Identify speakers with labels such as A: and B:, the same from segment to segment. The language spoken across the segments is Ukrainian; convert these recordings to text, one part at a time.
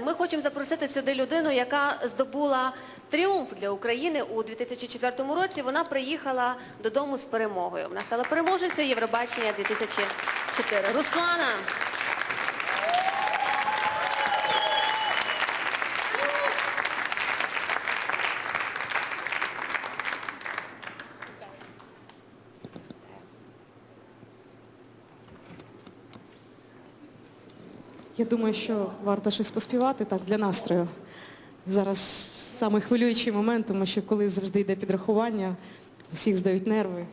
A: Ми хочемо запросити сюди людину, яка здобула тріумф для України у 2004 році. Вона приїхала додому з перемогою. Вона стала переможницею Євробачення 2004. Руслана.
B: Я думаю, що варто щось поспівати так для настрою. Зараз саме хвилюючий момент, тому що коли завжди йде підрахування, всіх здають нерви.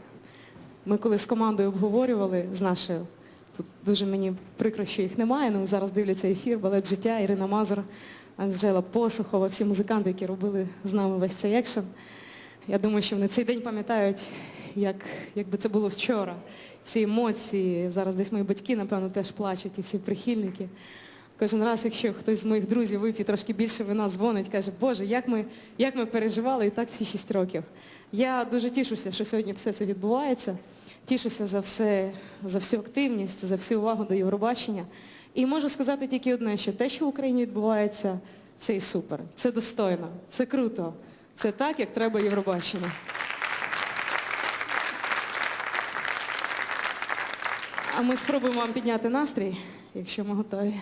B: Ми коли з командою обговорювали з нашою, тут дуже мені прикро, що їх немає, але зараз дивляться ефір, балет життя, Ірина Мазур, Анжела Посухова, всі музиканти, які робили з нами весь цей екшен. Я думаю, що вони цей день пам'ятають, як, якби це було вчора. Ці емоції. Зараз десь мої батьки, напевно, теж плачуть, і всі прихильники. Кожен раз, якщо хтось з моїх друзів вип'є трошки більше вина, дзвонить, каже, Боже, як ми, як ми переживали і так всі шість років. Я дуже тішуся, що сьогодні все це відбувається. Тішуся за все, за всю активність, за всю увагу до Євробачення. І можу сказати тільки одне, що те, що в Україні відбувається, це і супер. Це достойно, це круто. Це так, як треба Євробачення. Ми спробуємо вам підняти настрій, якщо ми готові.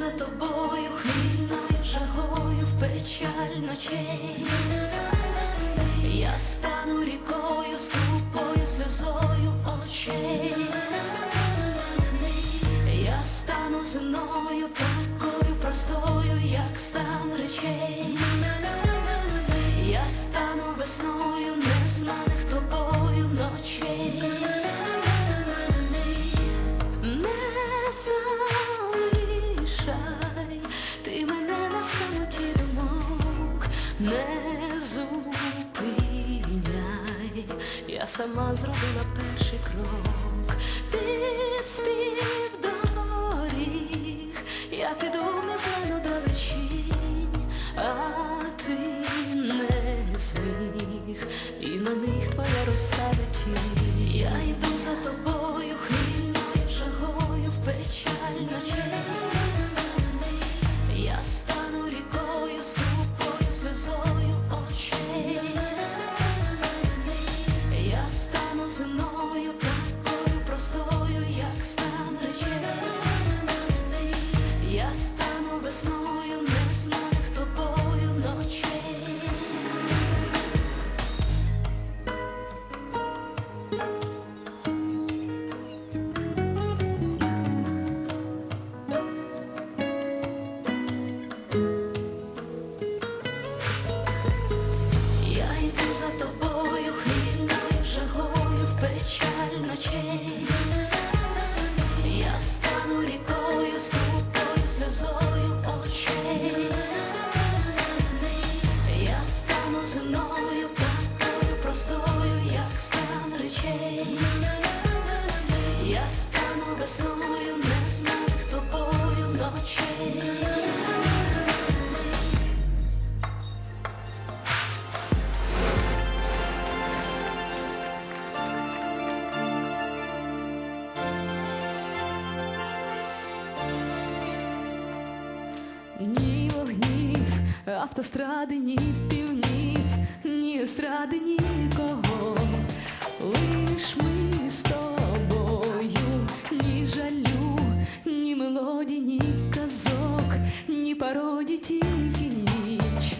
C: За тобою, хмільною жагою в печаль ночей. Я стану рікою, скупою сльозою очей. Я стану земною, такою простою, не зупиняй, я сама зробила перший крок, під спів доріг, я піду не знаю далечінь, а ти не зміг, і на них твоя розстане печаль ночей. Автостради, ні півнів, ні естради, нікого. Лиш ми з тобою, ні жалю, ні мелодій, ні казок, ні пародій, тільки ніч.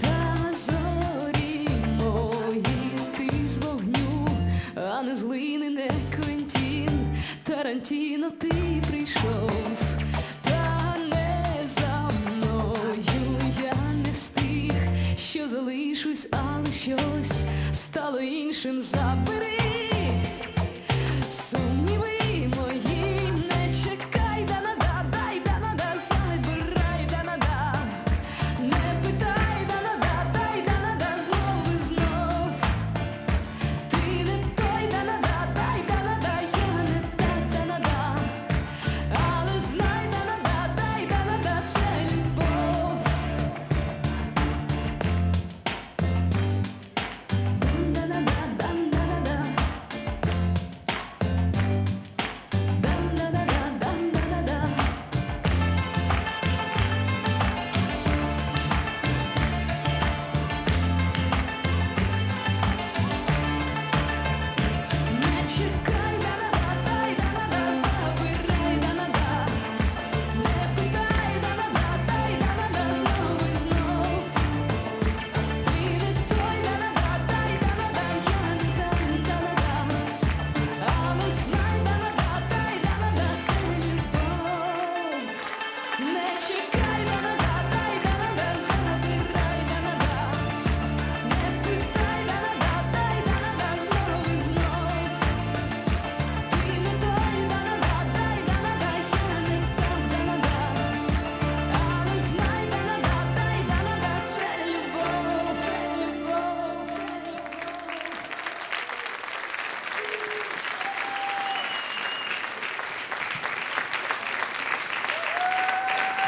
C: Та зорі мої, ти з вогню, а не злини, не Квентін. Тарантіно, ти прийшов, стало іншим.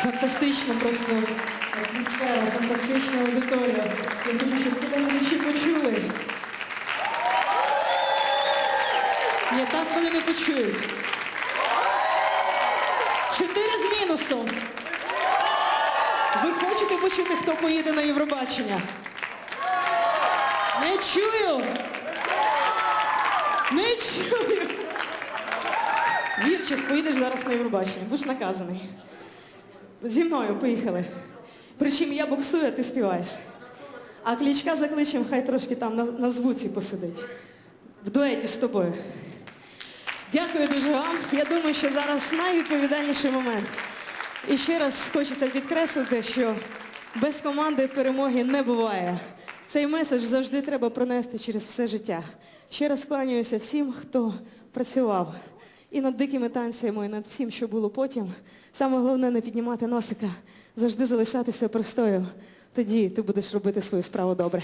B: Фантастична просто атмосфера, фантастична аудиторія. Я хочу, щоб глядачі почули. Ні, так вони не почують. Чотири з мінусом. Ви хочете почути, хто поїде на Євробачення? Не чую. Не чую. Вірчис, поїдеш зараз на Євробачення. Будеш наказаний. Зі мною поїхали. Причому я боксую, а ти співаєш. А клічка закличем, хай трошки там на, на звуці посидить. В дуеті з тобою. Дякую дуже вам. Я думаю, що зараз найвідповідальніший момент. І ще раз хочеться підкреслити, що без команди перемоги не буває. Цей меседж завжди треба пронести через все життя. Ще раз кланяюся всім, хто працював. І над дикими танцями, і над всім, що було потім. Саме головне не піднімати носика, завжди залишатися простою. Тоді ти будеш робити свою справу добре.